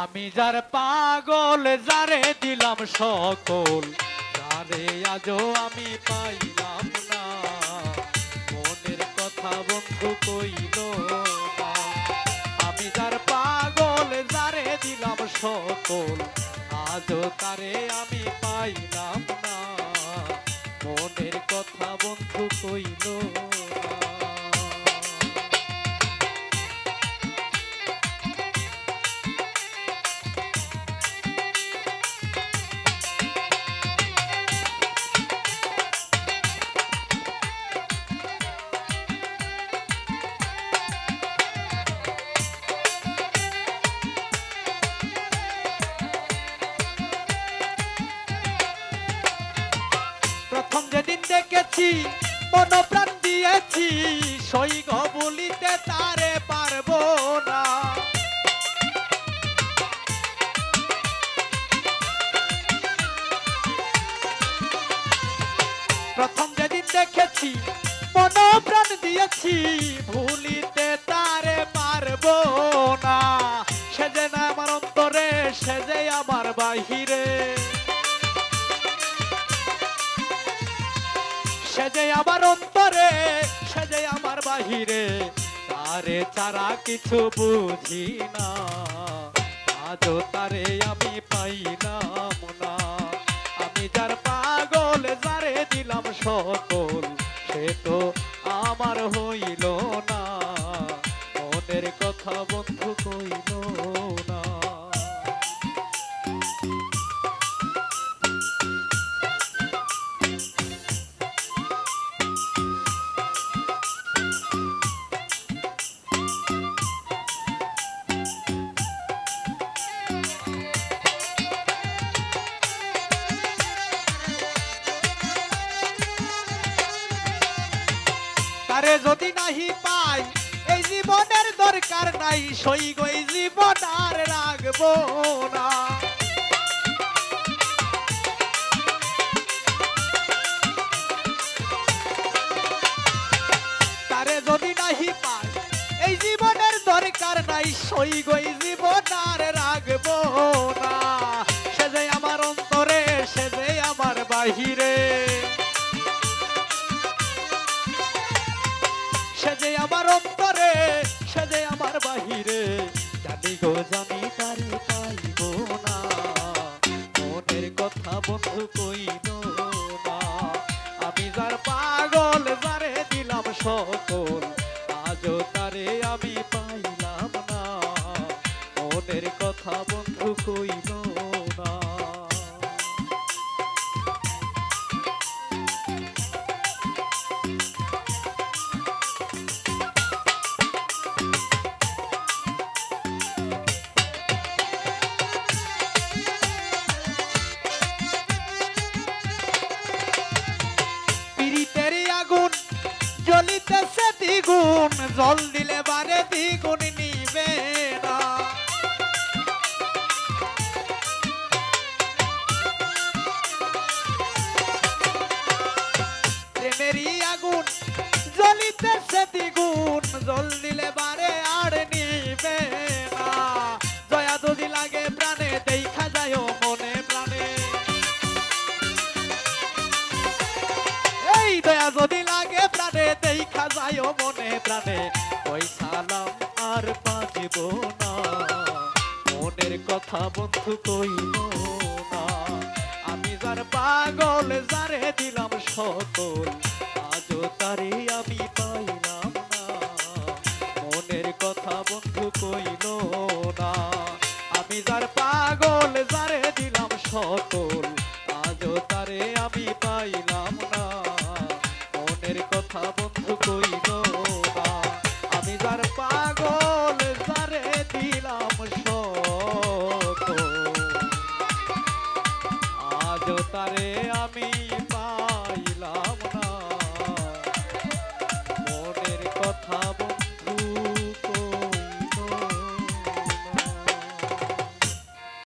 আমি যার পাগল, যারে দিলাম সকল তারে আজও আমি পাইলাম না। মনের কথা বন্ধু কইল আমি যার পাগল, যারে দিলাম সকল, আজও তারে আমি পাইলাম না। মনের কথা বন্ধু কইল দেখেছি মনপ্রাণ দিয়েছি, সৈগ বলিতে তারে পারব না। প্রথম যেদিন দেখেছি, মনপ্রাণ দিয়েছি, ভুলিতে তারে পারব না। সে যে না আমার অন্তরে, সে যে আমার বাহিরে। সেজে আমার অন্তরে, সেজে আমার বাহিরে। তারে ছাড়া কিছু বুঝি না। আজও তারে আমি পাইলাম না আমি যার পাগল, যারে দিলাম সকল সে তো আমার হইল না। মনের কথা বন্ধু কইল তারে যদি নাহি পাই, এই জীবনের দরকার নাই সই গই জীবন আর রাখব না। তারে যদি নাহি পাই, এই জীবনের দরকার নাই সই গই জীবন আর রাখব না। সকল আজও তারে আমি পাইলাম না। মনের কথা বন্ধু কইল জল দিলে বারে দ্বিগুণ নিবে না। প্রেমেরই আগুন জ্বলিতেছে দ্বিগুণ, জল দিলে বারে আর নিবে প্রাণে ওই সালাম আর বাজিব না। মনের কথা বন্ধু কইল না। আমি যার পাগল, যারে দিলাম সকল আজও তারে আমি পাইলাম না। মনের কথা বন্ধু কইল না। আমি যার পাগল, যারে দিলাম সকল আজও তারে আমি পাইলাম